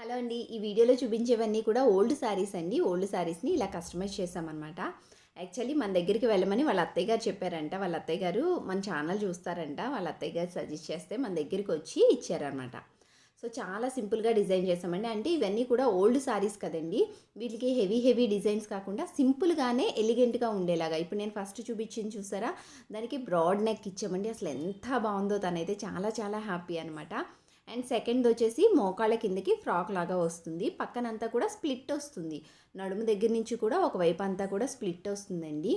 Hello అండి. ఈ వీడియోలో చూపించేవన్నీ కూడా ఓల్డ్ శారీస్ అండి. ఓల్డ్ శారీస్ని ఇలా కస్టమైజ్ చేసామన్నమాట. యాక్చువల్లీ మన దగ్గరికి వెళ్ళమని వాళ్ళ అత్తయ్య గారు చెప్పారంట. వాళ్ళ అత్తయ్య గారు మన ఛానల్ చూస్తారంట. వాళ్ళ అత్తయ్య గారు సజెస్ట్ చేస్తే మన దగ్గరికి వచ్చి ఇచ్చారనమాట సో చాలా సింపుల్గా డిజైన్ చేసామండి. అంటే ఇవన్నీ కూడా ఓల్డ్ శారీస్ కదండి. వీటికి హెవీ హెవీ డిజైన్స్ కాకుండా సింపుల్గానే ఎలిగెంట్గా ఉండేలాగా. ఇప్పుడు నేను ఫస్ట్ చూపించింది చూసారా? దానికి బ్రాడ్ నెక్ ఇచ్చామండి. అసలు ఎంత బాగుందో తనైతే. చాలా చాలా హ్యాపీ అనమాట అండ్ సెకండ్ వచ్చేసి మోకాళ్ళ కిందకి ఫ్రాక్ లాగా వస్తుంది. పక్కనంతా కూడా స్ప్లిట్ వస్తుంది. నడుము దగ్గర నుంచి కూడా ఒకవైపు అంతా కూడా స్ప్లిట్ వస్తుందండి.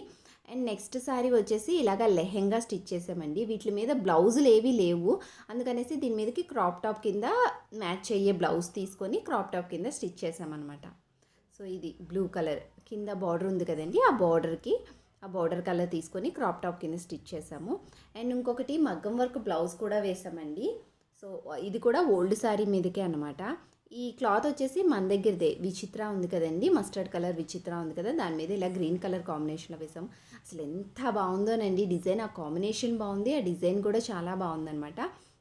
అండ్ నెక్స్ట్ శారీ వచ్చేసి ఇలాగ లెహెంగా స్టిచ్ చేసామండి. వీటి మీద బ్లౌజులు ఏవి లేవు. అందుకనేసి దీని మీదకి క్రాప్ టాప్ కింద మ్యాచ్ అయ్యే బ్లౌజ్ తీసుకొని క్రాప్ టాప్ కింద స్టిచ్ చేసామన్నమాట. సో ఇది బ్లూ కలర్. కింద బార్డర్ ఉంది కదండి ఆ బార్డర్కి ఆ బార్డర్ కలర్ తీసుకొని క్రాప్ టాప్ కింద స్టిచ్ చేసాము. అండ్ ఇంకొకటి మగ్గం వర్క్ బ్లౌజ్ కూడా వేసామండి. సో ఇది కూడా ఓల్డ్ శారీ మీదకే అనమాట ఈ క్లాత్ వచ్చేసి మన దగ్గరదే. విచిత్ర ఉంది కదండి. మస్టర్డ్ కలర్ విచిత్ర ఉంది కదా. దాని మీద ఇలా గ్రీన్ కలర్ కాంబినేషన్లో వేసాం. అసలు ఎంత బాగుందోనండి. డిజైన్ ఆ కాంబినేషన్ బాగుంది. ఆ డిజైన్ కూడా చాలా బాగుందనమాట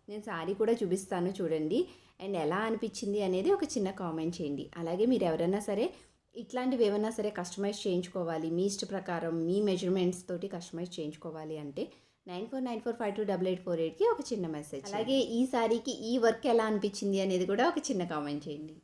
నేను శారీ కూడా చూపిస్తాను చూడండి. అండ్ ఎలా అనిపించింది అనేది ఒక చిన్న కామెంట్ చేయండి. అలాగే మీరు ఎవరైనా సరే ఇట్లాంటివి ఏమైనా సరే కస్టమైజ్ చేయించుకోవాలి మీ ఇష్ట ప్రకారం మీ మెజర్మెంట్స్ తోటి కస్టమైజ్ చేయించుకోవాలి అంటే nine four nine four five two double eight four ఎయిట్కి ఒక చిన్న మెసేజ్ అలాగే ఈ సారీకి ఈ వర్క్ ఎలా అనిపించింది అనేది కూడా ఒక చిన్న కామెంట్ చేయండి.